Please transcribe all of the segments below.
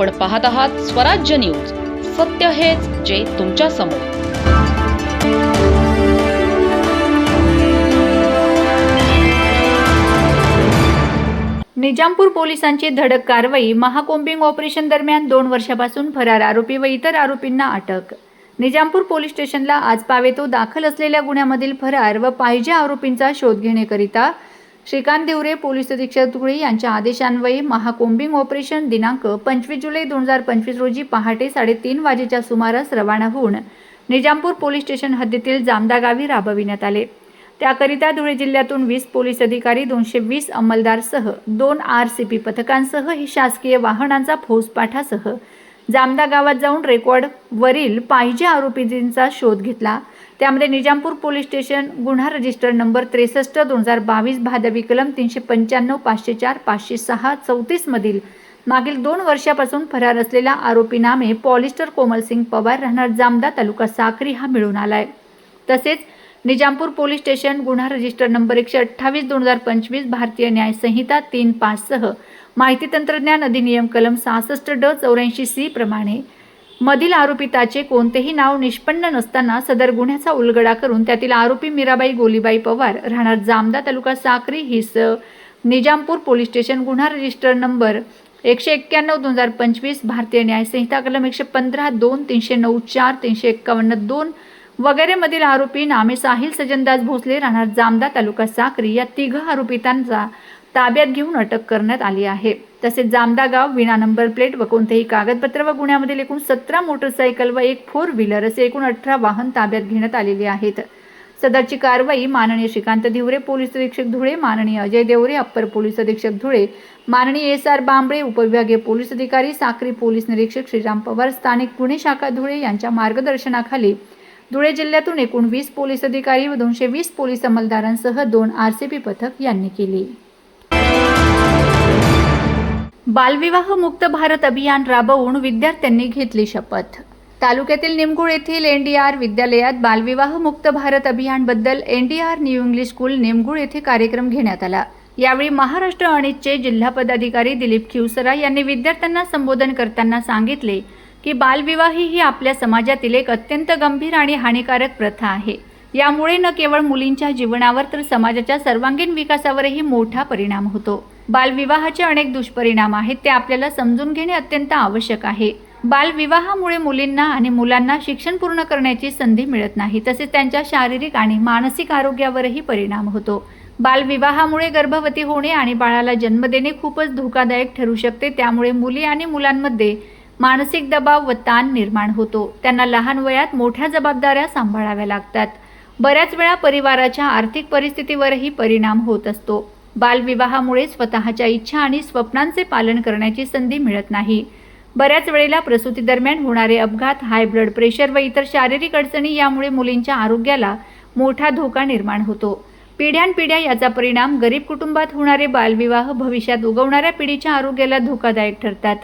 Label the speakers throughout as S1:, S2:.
S1: आपण पाहत आहात स्वराज्य न्यूज. सत्य हेच जे तुमच्यासमोर.
S2: निजामपूर पोलिसांची धडक कारवाई महाकोम्बिंग ऑपरेशन दरम्यान दोन वर्षापासून फरार आरोपी व इतर आरोपींना अटक. निजामपूर पोलीस स्टेशनला आज पावेतो दाखल असलेल्या गुन्ह्यामधील फरार व पाहिजे आरोपींचा शोध घेण्याकरिता श्रीकांत देवरे पोलीस अधीक्षक धुळे यांच्या आदेशान्वये महाकोम्बिंग ऑपरेशन दिनांक पंचवीस जुलै दोन हजार पंचवीस रोजी पहाटे साडेतीन वाजेच्या सुमारास रवाना होऊन निजामपूर पोलीस स्टेशन हद्दीतील जामदा गावी राबविण्यात आले. त्याकरिता धुळे जिल्ह्यातून वीस पोलीस अधिकारी दोनशे वीस अंमलदारसह दोन आर सी पी पथकांसह ही शासकीय वाहनांचा फौजपाठासह जामदा गावात जाऊन रेकॉर्ड वरील पाहिजे आरोपींचा शोध घेतला. त्यामध्ये निजामपूर पोलीस स्टेशन गुन्हा रजिस्टर नंबर त्रेसष्ट दोन हजार बावीस भादवी कलम तीनशे पंच्याण्णव पाचशे चार पाचशे सहा चौतीसमधील मागील दोन वर्षापासून फरार असलेला आरोपी नामे पॉलिस्टर कोमलसिंग पवार राहणार जामदा तालुका साक्री हा मिळून आलाय. तसेच निजामपूर पोलीस स्टेशन गुन्हा रजिस्टर नंबर एकशे अठ्ठावीस दोन हजार पंचवीस भारतीय न्याय संहिता तीन पाचसह माहिती तंत्रज्ञान अधिनियम कलम सहासष्ट ड चौऱ्याऐंशी सी प्रमाणे मधील आरोपिताचे कोणतेही नाव निष्पन्न नसताना सदर गुन्ह्याचा उलगडा करून त्यातील आरोपी मीराबाई गोलीबाई पवार राहणार जामदा तालुका साक्री हिस निजामपूर पोलीस स्टेशन गुन्हा रजिस्टर नंबर एकशे एक्क्याण्णव दोन हजार पंचवीस भारतीय न्याय संहिता कलम एकशे पंधरा दोन तीनशे नऊ चार तीनशे एक्कावन्न दोन वगैरेमधील आरोपी नामे साहिल सजनदास भोसले राहणार जामदा तालुका साक्री या तिघ आरोपितांचा ताब्यात घेऊन अटक करण्यात आली आहे. तसेच जामदा गाव विना नंबर प्लेट व कोणतेही कागदपत्र व गुन्ह्यामधील एकूण सतरा मोटरसायकल व एक फोर व्हीलर असे एकूण अठरा वाहन ताब्यात घेण्यात आलेले आहेत. सदरची कारवाई माननीय श्रीकांत धिवरे पोलीस अधीक्षक धुळे माननीय अजय देवरे अप्पर पोलीस अधीक्षक धुळे माननीय एस आर बांबळे उपविभागीय पोलीस अधिकारी साक्री पोलीस निरीक्षक श्रीराम पवार स्थानिक गुन्हे शाखा धुळे यांच्या मार्गदर्शनाखाली धुळे जिल्ह्यातून एकूण वीस पोलीस अधिकारी व दोनशे वीस पोलीस अंमलदारांसह दोन आर सी पी पथक यांनी केली. बालविवाह मुक्त भारत अभियान राबवून विद्यार्थ्यांनी घेतली शपथ. तालुक्यातील निमगुळ येथील एन डी आर विद्यालयात बालविवाह मुक्त Bharat अभियानबद्दल N D R new English school Nimgul येथे कार्यक्रम घेण्यात आला. यावेळी महाराष्ट्र अणितचे जिल्हा पदाधिकारी दिलीप खिवसरा यांनी विद्यार्थ्यांना संबोधन करताना सांगितले की बालविवाह ही आपल्या समाजातील एक अत्यंत गंभीर आणि हानिकारक प्रथा आहे. यामुळे न केवळ मुलींच्या जीवनावर तर समाजाच्या सर्वांगीण विकासावरही मोठा परिणाम होतो. बालविवाहाचे अनेक दुष्परिणाम आहेत ते आपल्याला समजून घेणे अत्यंत आवश्यक आहे. बालविवाहामुळे मुलींना आणि मुलांना शिक्षण पूर्ण करण्याची संधी मिळत नाही तसेच त्यांच्या शारीरिक आणि मानसिक आरोग्यावरही परिणाम होतो. बालविवाहामुळे गर्भवती होणे आणि बाळाला जन्म देणे खूपच धोकादायक ठरू शकते त्यामुळे मुली आणि मुलांमध्ये मानसिक दबाव व ताण निर्माण होतो. त्यांना लहान वयात मोठ्या जबाबदाऱ्या सांभाळाव्या लागतात. बऱ्याच वेळा परिवाराच्या आर्थिक परिस्थितीवरही परिणाम होत असतो. बालविवाहामुळे स्वतःच्या इच्छा आणि स्वप्नांचे पालन करण्याची संधी मिळत नाही. बऱ्याच वेळेला प्रसूतीदरम्यान होणारे अपघात हाय ब्लड प्रेशर व इतर शारीरिक अडचणी यामुळे मुलींच्या आरोग्याला मोठा धोका निर्माण होतो. पिढ्यानपिढ्या याचा परिणाम गरीब कुटुंबात होणारे बालविवाह भविष्यात उगवणाऱ्या पिढीच्या आरोग्याला धोकादायक ठरतात.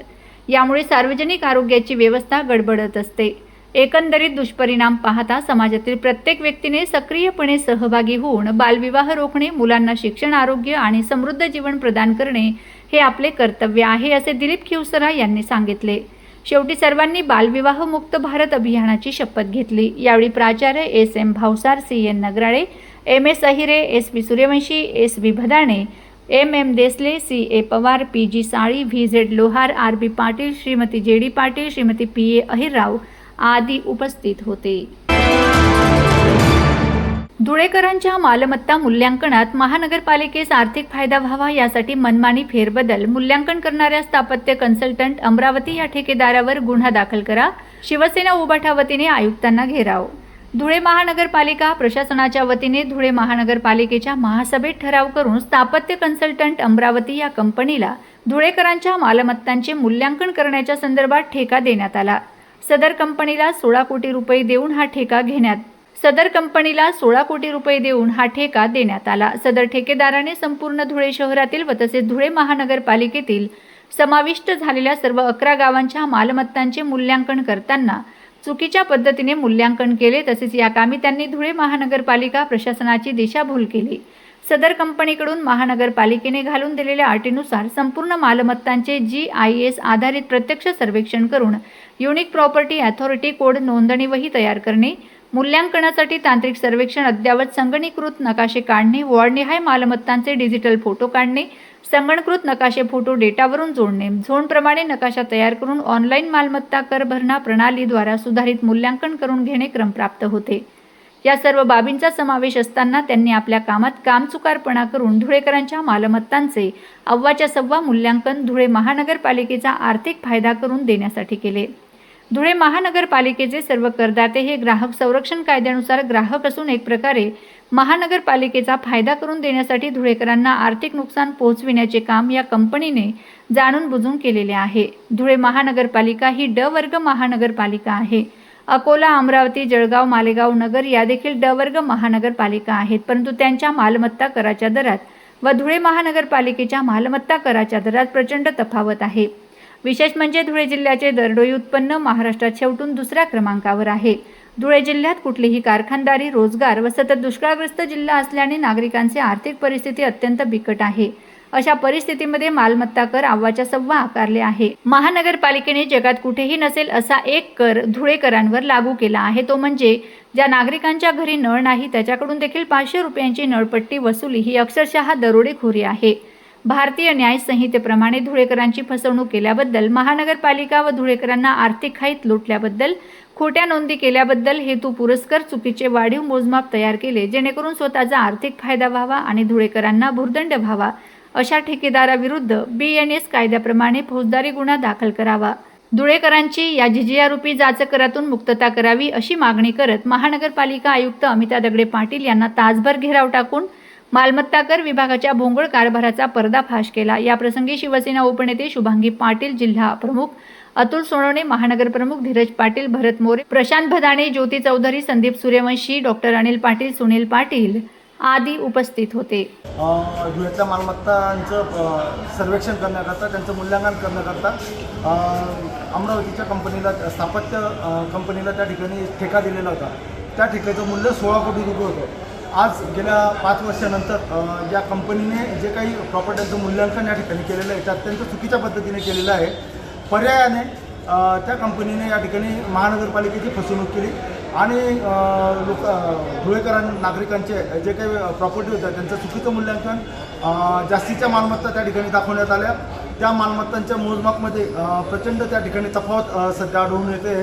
S2: यामुळे सार्वजनिक आरोग्याची व्यवस्था गडबडत असते. एकंदरीत दुष्परिणाम पाहता समाजातील प्रत्येक व्यक्तीने सक्रियपणे सहभागी होऊन बालविवाह रोखणे मुलांना शिक्षण आरोग्य आणि समृद्ध जीवन प्रदान करणे हे आपले कर्तव्य आहे असे दिलीप खिवसरा यांनी सांगितले. शेवटी सर्वांनी बालविवाह मुक्त भारत अभियानाची शपथ घेतली. यावेळी प्राचार्य S M Bhavsar C N Nagrale M S Ahire S V Suryavanshi S B Bhadane M M Desale C A Pawar P G Sali V Z Lohar R B Patil Shrimati J D Patil Shrimati P A Ahirrao आदी उपस्थित होते. धुळेकरांच्या मालमत्ता मूल्यांकनात महानगरपालिकेस आर्थिक फायदा व्हावा यासाठी मनमानी फेरबदल मूल्यांकन करणाऱ्या स्थापत्य कन्सल्टंट अमरावती या ठेकेदारावर गुन्हा दाखल करा शिवसेना उबाठा वतीने आयुक्तांना घेराव. धुळे महानगरपालिका प्रशासनाच्या वतीने धुळे महानगरपालिकेच्या महासभेत ठराव करून स्थापत्य कन्सल्टंट अमरावती या कंपनीला धुळेकरांच्या मालमत्तांचे मूल्यांकन करण्याच्या संदर्भात ठेका देण्यात आला. सदर कंपनीला सोळा कोटी रुपये देऊन हा ठेका घेण्यात सदर कंपनीला सोळा कोटी रुपये देऊन हा ठेका देण्यात आला. सदर ठेकेदाराने संपूर्ण धुळे शहरातील व तसेच धुळे महानगरपालिकेतील समाविष्ट झालेल्या सर्व अकरा गावांच्या मालमत्तांचे मूल्यांकन करताना चुकीच्या पद्धतीने मूल्यांकन केले. तसेच या कामी त्यांनी धुळे महानगरपालिका प्रशासनाची दिशाभूल केली. सदर कंपनीकडून महानगरपालिकेने घालून दिलेल्या अटीनुसार संपूर्ण मालमत्तांचे जी आय एस आधारित प्रत्यक्ष सर्वेक्षण करून युनिक प्रॉपर्टी अथॉरिटी कोड नोंदणीवही तयार करणे मूल्यांकनासाठी तांत्रिक सर्वेक्षण अद्ययावत संगणीकृत नकाशे काढणे वॉर्डनिहाय मालमत्तांचे डिजिटल फोटो काढणे संगणकृत नकाशे फोटो डेटावरून जोडणे झोनप्रमाणे नकाशा तयार करून ऑनलाईन मालमत्ता कर भरणा प्रणालीद्वारा सुधारित मूल्यांकन करून घेणे क्रमप्राप्त होते. या सर्व बाबींचा समावेश असताना त्यांनी आपल्या कामात कामचुकारपणा करून धुळेकरांच्या मालमत्तांचे अव्वाच्या सव्वा मूल्यांकन धुळे महानगरपालिकेचा आर्थिक फायदा करून देण्यासाठी केले. धुळे महानगरपालिकेचे सर्व करदाते हे ग्राहक संरक्षण कायद्यानुसार ग्राहक असून एक प्रकारे महानगरपालिकेचा फायदा करून देण्यासाठी धुळेकरांना आर्थिक नुकसान पोहोचविण्याचे काम या कंपनीने जाणून बुजून केलेले आहे. धुळे महानगरपालिका ही ड वर्ग महानगरपालिका आहे. अकोला अमरावती जळगाव मालेगाव नगर या देखील ड वर्ग महानगरपालिका आहेत. परंतु त्यांच्या मालमत्ता कराच्या दरात व धुळे महानगरपालिकेच्या मालमत्ता कराच्या दरात प्रचंड तफावत आहे. विशेष म्हणजे धुळे जिल्ह्याचे दरडोई उत्पन्न महाराष्ट्रात शेवटून दुसऱ्या क्रमांकावर आहे. धुळे जिल्ह्यात कुठलीही कारखानदारी रोजगार व सतत दुष्काळग्रस्त जिल्हा असल्याने नागरिकांची आर्थिक परिस्थिती अत्यंत बिकट आहे. अशा परिस्थितीमध्ये मालमत्ता कर आव्वाच्या सव्वा आकारले आहे. महानगरपालिकेने जगात कुठेही नसेल असा एक कर धुळेकरांवर लागू केला आहे. तो म्हणजे ज्या नागरिकांच्या घरी नळ नाही त्याच्याकडून देखील पाचशे रुपयांची नळपट्टी वसुली ही अक्षरशः दरोडेखोरी आहे. भारतीय न्याय संहितेप्रमाणे धुळेकरांची फसवणूक केल्याबद्दल महानगरपालिका व धुळेकरांना आर्थिक खाईत लुटल्याबद्दल खोट्या नोंदी केल्याबद्दल हेतू पुरस्कार चुकीचे वाढीव मोजमाप तयार केले जेणेकरून स्वतःचा आर्थिक फायदा व्हावा आणि धुळेकरांना भुर्दंड व्हावा अशा ठेकेदाराविरुद्ध बी एन एस कायद्याप्रमाणे फौजदारी गुन्हा दाखल करावा. धुळेकरांची या जिजियारूपी जाचकरातून मुक्तता करावी अशी मागणी करत महानगरपालिका आयुक्त अमिता दगडे पाटील यांना तासभर घेराव टाकून मालमत्ता कर विभागाच्या भोंगळ कारभाराचा पर्दाफाश केला. याप्रसंगी शिवसेना उपनेते शुभांगी पाटील जिल्हा प्रमुख अतुल सोनवणे महानगर प्रमुख धीरज पाटील भरत मोरे प्रशांत भदाणे ज्योती चौधरी संदीप सूर्यवंशी डॉक्टर अनिल पाटील सुनील पाटील आदी उपस्थित होते.
S3: अ, धुळ्यातल्या मालमत्तांचं सर्वेक्षण करण्याकरता त्यांचं मूल्यांकन करण्याकरता अमरावतीच्या कंपनीला स्थापत्य कंपनीला त्या ठिकाणी ठेका दिलेला होता. त्या ठेक्याचं मूल्य सोळा कोटी रुपये होतं. आज गेल्या पाच वर्षानंतर या कंपनीने जे काही प्रॉपर्ट्यांचं मूल्यांकन या ठिकाणी केलेलं आहे ते अत्यंत चुकीच्या पद्धतीने केलेलं आहे. पर्यायाने त्या कंपनीने या ठिकाणी महानगरपालिकेची फसवणूक केली. आणि लोक धुळेकरां नागरिकांचे जे काही प्रॉपर्टी होत्या त्यांचं चुकीचं मूल्यांकन जास्तीच्या मालमत्ता त्या ठिकाणी दाखवण्यात आल्या. त्या मालमत्तांच्या मोजमापमध्ये प्रचंड त्या ठिकाणी तफावत सध्या आढळून येते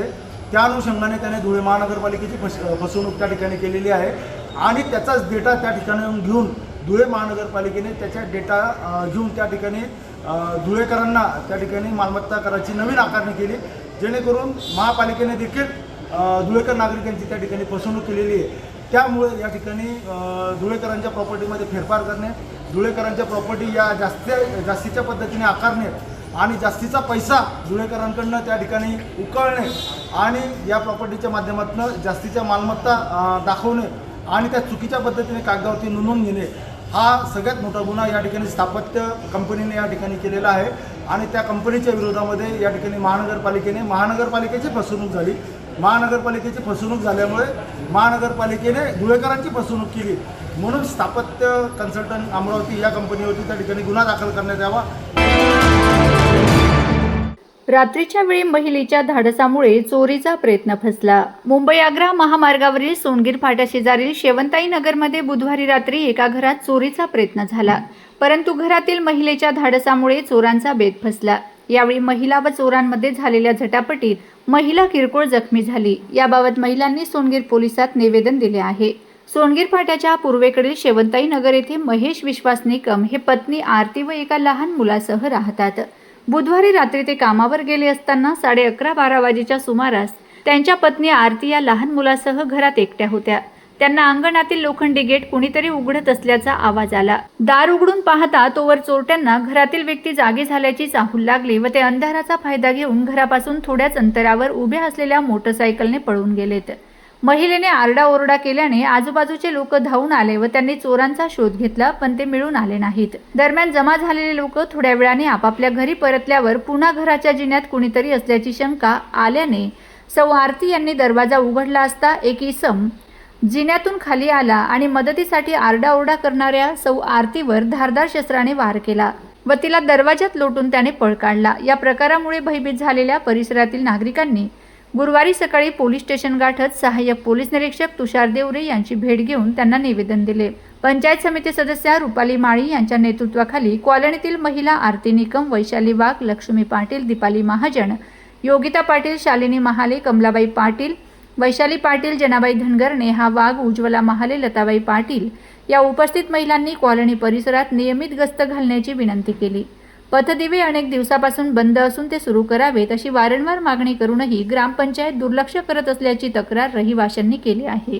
S3: त्या अनुषंगाने त्याने धुळे महानगरपालिकेची फस फसवणूक त्या ठिकाणी केलेली आहे. आणि त्याचाच डेटा त्या ठिकाणी घेऊन धुळे महानगरपालिकेने त्याच्या डेटा घेऊन त्या ठिकाणी धुळेकरांना त्या ठिकाणी मालमत्ता कराची नवीन आकारणी केली. जेणेकरून महापालिकेने देखील धुळेकर नागरिकांची त्या ठिकाणी फसवणूक केलेली आहे. त्यामुळे या ठिकाणी धुळेकरांच्या प्रॉपर्टीमध्ये फेरफार करणे धुळेकरांच्या प्रॉपर्टी या जास्त जास्तीच्या पद्धतीने आकारणे आणि जास्तीचा पैसा धुळेकरांकडनं त्या ठिकाणी उकळणे आणि या प्रॉपर्टीच्या माध्यमातून जास्तीच्या मालमत्ता दाखवणे आणि त्या चुकीच्या पद्धतीने कागदावरती नोंदवून घेणे हा सगळ्यात मोठा गुन्हा या ठिकाणी स्थापत्य कंपनीने या ठिकाणी केलेला आहे. आणि त्या कंपनीच्या विरोधामध्ये या ठिकाणी महानगरपालिकेने महानगरपालिकेची फसवणूक झाली. महानगरपालिकेची फसवणूक झाल्यामुळे महानगरपालिकेने धुळेकरांची फसवणूक केली. म्हणून स्थापत्य कन्सल्टंट अमरावती या कंपनीवरती त्या ठिकाणी गुन्हा दाखल करण्यात यावा.
S2: रात्रीच्या वेळी महिलेच्या धाडसामुळे चोरीचा प्रयत्न फसला. मुंबई आग्रा महामार्गावरील सोनगीर फाटा शेजारील शेवंताई नगरमध्ये बुधवारी रात्री एका घरात चोरीचा प्रयत्न झाला. परंतु घरातील महिलेच्या धाडसामुळे चोरांचा बेत फसला. यावेळी महिला व चोरांमध्ये झालेल्या झटापटीत महिला किरकोळ जखमी झाली. याबाबत महिलांनी सोनगीर पोलिसात निवेदन दिले आहे. सोनगीर फाट्याच्या पूर्वेकडील शेवंताई नगर येथे महेश विश्वास निकम हे पत्नी आरती व एका लहान मुलासह राहतात. बुधवारी रात्री ते कामावर गेले असताना साडे अकरा बारा वाजेच्या सुमारास त्यांच्या पत्नी आरती या लहान मुलासह घरात एकट्या होत्या. त्यांना अंगणातील लोखंडी गेट कुणीतरी उघडत असल्याचा आवाज आला. दार उघडून पाहता तोवर चोरट्यांना घरातील व्यक्ती जागी झाल्याची चाहूल लागली व ते अंधाराचा फायदा घेऊन घरापासून थोड्याच अंतरावर उभ्या असलेल्या मोटरसायकलने पळून गेलेत. महिलेने आरडाओरडा केल्याने आजूबाजूचे लोक धावून आले व त्यांनी चोरांचा शोध घेतला पण ते मिळून आले नाहीत. दरम्यान जमा झालेले लोक थोड्या वेळाने आपापल्या घरी परतल्यावर पुन्हा घराच्या जिन्यात कुणीतरी असल्याची शंका आल्याने सौ आरती यांनी दरवाजा उघडला असता एक इसम जिन्यातून खाली आला आणि मदतीसाठी आरडाओरडा करणाऱ्या सौ आरतीवर धारदार शस्त्राने वार केला व तिला दरवाजात लोटून त्याने पळ काढला. या प्रकारामुळे भयभीत झालेल्या परिसरातील नागरिकांनी गुरुवारी सकाळी पोलीस स्टेशन गाठत सहाय्यक पोलीस निरीक्षक तुषार देवरे यांची भेट घेऊन त्यांना निवेदन दिले. पंचायत समिती सदस्या रुपाली माळी यांच्या नेतृत्वाखाली कॉलनीतील महिला आरती निकम वैशाली वाघ लक्ष्मी पाटील दीपाली महाजन योगिता पाटील शालिनी महाले कमलाबाई पाटील वैशाली पाटील जनाबाई धनगरणे हा वाघ उज्ज्वला महाले लताबाई पाटील या उपस्थित महिलांनी कॉलनी परिसरात नियमित गस्त घालण्याची विनंती केली. पथदिवे अनेक दिवसापासून बंद असून ते सुरू करावेत अशी वारंवार मागणी करूनही ग्रामपंचायत दुर्लक्ष करत असल्याची तक्रार रहिवाशांनी केली आहे.